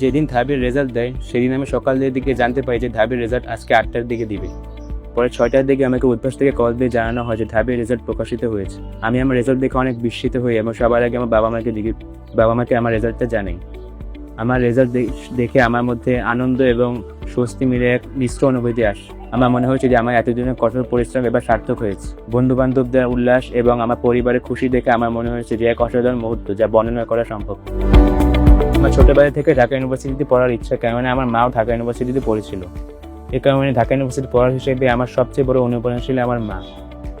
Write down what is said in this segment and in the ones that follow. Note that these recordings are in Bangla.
যেদিন ধাবির রেজাল্ট দেয়, সেদিন আমি সকালের দিকে জানতে পারি যে ধাবির রেজাল্ট আজকে আটটার দিকে দিবে। পরে ছয়টার দিকে আমাকে উদ্ভাস থেকে কল দিয়ে জানানো হয় যে ধাবির রেজাল্ট প্রকাশিত হয়েছে। আমি আমার রেজাল্ট দেখে অনেক বিস্মিত হই এবং সবার আগে আমার বাবা মাকে দিকে বাবা মাকে আমার রেজাল্টটা জানাই। আমার রেজাল্ট দেখে আমার মধ্যে আনন্দ এবং স্বস্তি মিলে এক মিশ্র অনুভূতি আসে। আমার মনে হয়েছে যে আমার এতদিনের কঠোর পরিশ্রম এবার সার্থক হয়েছে। বন্ধু বান্ধবদের উল্লাস এবং আমার পরিবারের খুশি দেখে আমার মনে হয়েছে যে এক অসাধারণ মুহূর্ত যা বর্ণনা করা সম্ভব। আমার ছোটবেলা থেকে ঢাকা ইউনিভার্সিটিতে পড়ার ইচ্ছা কারণে আমার মাও ঢাকা ইউনিভার্সিটিতে পড়েছিল। এ কারণে ঢাকা ইউনিভার্সিটি পড়ার হিসেবে আমার সবচেয়ে বড় অনুপ্রেরণা ছিল আমার মা।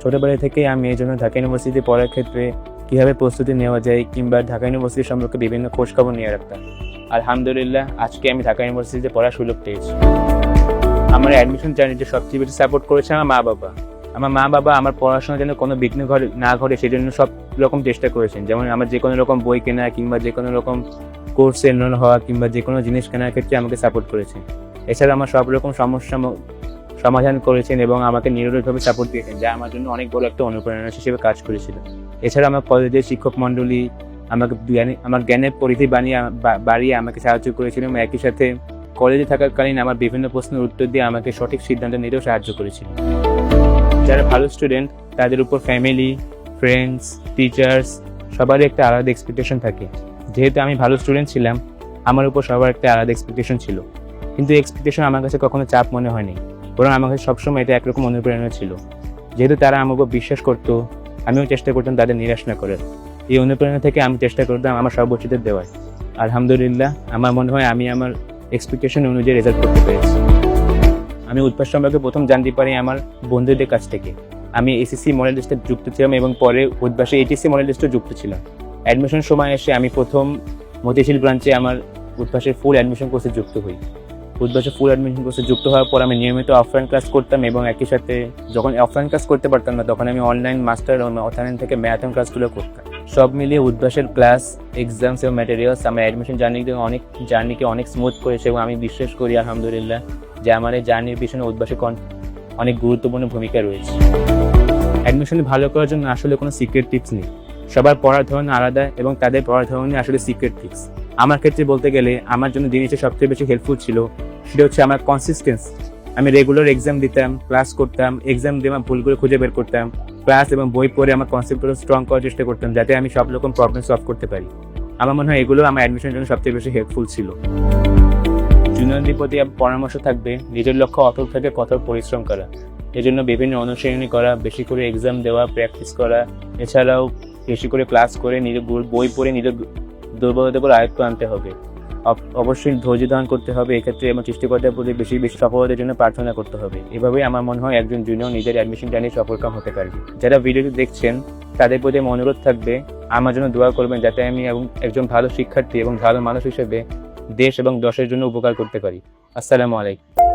ছোটবেলা থেকে আমি এই জন্য ঢাকা ইউনিভার্সিটিতে পড়ার ক্ষেত্রে কীভাবে প্রস্তুতি নেওয়া যায় কিংবা ঢাকা ইউনিভার্সিটি সম্পর্কে বিভিন্ন খোঁজখবর নিয়ে রাখতাম। আলহামদুলিল্লাহ, আজকে আমি ঢাকা ইউনিভার্সিটিতে পড়ার সুযোগ পেয়েছি। আমার অ্যাডমিশন জার্নিতে সবচেয়ে বেশি সাপোর্ট করেছে আমার মা বাবা। আমার মা বাবা আমার পড়াশোনা যেন কোনো বিঘ্ন ঘরে না ঘটে সেজন্য সব রকম চেষ্টা করেছেন। যেমন আমার যে কোনো রকম বই কেনা কিংবা যে কোনো রকম কোর্স এনরোল হওয়া কিংবা যে কোনো জিনিস কেনার ক্ষেত্রে আমাকে সাপোর্ট করেছেন এছাড়া আমার সব রকম সমস্যা সমাধান করেছেন এবং আমাকে নিরলসভাবে সাপোর্ট দিয়েছেন, যা আমার জন্য অনেক বড় একটা অনুপ্রেরণা হিসেবে কাজ করেছিল। এছাড়া আমার কলেজের শিক্ষক মণ্ডলী আমাকে আমার জ্ঞানের পরিধি বানিয়ে বাড়িয়ে আমাকে সাহায্য করেছিল এবং একই সাথে কলেজে থাকাকালীন আমার বিভিন্ন প্রশ্নের উত্তর দিয়ে আমাকে সঠিক সিদ্ধান্ত নিতেও সাহায্য করেছিল। যারা ভালো স্টুডেন্ট তাদের উপর ফ্যামিলি ফ্রেন্ডস টিচার্স সবারই একটা আলাদা এক্সপেকটেশন থাকে। যেহেতু আমি ভালো স্টুডেন্ট ছিলাম, আমার উপর সবার একটা আলাদা এক্সপেকটেশন ছিল। কিন্তু এক্সপেকটেশন আমার কাছে কখনো চাপ মনে হয়নি। বরং আমার কাছে সবসময় এটা একরকম অনুপ্রেরণা ছিল। যেহেতু তারা আমার উপর বিশ্বাস করতো, আমিও চেষ্টা করতাম তাদের নিরাশ না করার। এই অনুপ্রেরণা থেকে আমি চেষ্টা করতাম আমার সর্বোচ্চদের দেওয়ার। আলহামদুলিল্লাহ, আমার মনে হয় আমি আমার এক্সপেকটেশন অনুযায়ী রেজাল্ট করতে পেরেছি। আমি উৎপাদ সম্পর্কে প্রথম জানতে পারি আমার বন্ধুদের কাছ থেকে। আমি এসএসসি মডেল লিস্টে যুক্ত ছিলাম এবং পরে উদ্বাসে এইচএসসি মডেল লিস্টে যুক্ত ছিলাম। অ্যাডমিশন সময় এসে আমি প্রথম মতিশীল ব্রাঞ্চে আমার উদ্ভাসের ফুল অ্যাডমিশন কোর্সে যুক্ত হই। উদ্ভাসে ফুল অ্যাডমিশন কোর্সে যুক্ত হওয়ার পর আমি নিয়মিত অফলাইন ক্লাস করতাম এবং একই সাথে যখন অফলাইন ক্লাস করতে পারতাম না, তখন আমি অনলাইন মাস্টার অনলাইন থেকে ম্যাথন ক্লাসগুলো করতাম। সব মিলিয়ে উদ্ভাসের ক্লাস এক্সামস এবং ম্যাটেরিয়ালস আমার অ্যাডমিশন জার্নিকে অনেক জার্নিকে অনেক স্মুথ করেছে এবং আমি বিশ্বাস করি, আলহামদুলিল্লাহ, যে আমার এই জার্নির পিছনে উদ্ভাসে অনেক গুরুত্বপূর্ণ ভূমিকা রয়েছে। অ্যাডমিশন ভালো করার জন্য আসলে কোনো সিক্রেট টিপস নেই। সবার পড়ার ধরন আলাদা এবং তাদের পড়ার ধরনই আসলে সিক্রেট টিপস আমার ক্ষেত্রে বলতে গেলে, আমার জন্য জিনিসটা সবচেয়ে বেশি হেল্পফুল ছিল সেটা হচ্ছে আমার কনসিস্টেন্সি আমি রেগুলার এক্সাম দিতাম ক্লাস করতাম এক্সাম দিয়ে আমার ভুলগুলো খুঁজে বের করতাম ক্লাস এবং বই পড়ে আমার কনসেপ্টগুলো স্ট্রং করার চেষ্টা করতাম যাতে আমি সব রকম প্রবলেম সলভ করতে পারি। আমার মনে হয় এগুলো আমার অ্যাডমিশনের জন্য সবচেয়ে বেশি হেল্পফুল ছিল। জুনিয়রদের প্রতি পরামর্শ থাকবে, নিজের লক্ষ্য অটল থাকে কঠোর পরিশ্রম করা, এজন্য বিভিন্ন অনুশীলনী করা, বেশি করে এক্সাম দেওয়া প্র্যাকটিস করা। এছাড়াও বেশি করে ক্লাস করে নিজের বই পড়ে নিজের দুর্বলতাগুলো আয়ত্ত আনতে হবে। অব- অবশ্যই ধৈর্য ধারণ করতে হবে, এক্ষেত্রে এবং সৃষ্টিকর্তার প্রতি বেশি বেশি সফলতার জন্য প্রার্থনা করতে হবে। এভাবেই আমার মনে হয় একজন জুনিয়র নিজের অ্যাডমিশন জানিয়ে সফলকাম হতে পারবে যারা ভিডিওটি দেখছেন, তাদের প্রতি আমার অনুরোধ থাকবে, আমার জন্য দোয়া করবেন যাতে আমি এবং একজন ভালো শিক্ষার্থী এবং ভালো মানুষ হিসেবে দেশ এবং দশের জন্য উপকার করতে পারি। আসসালামু আলাইকুম।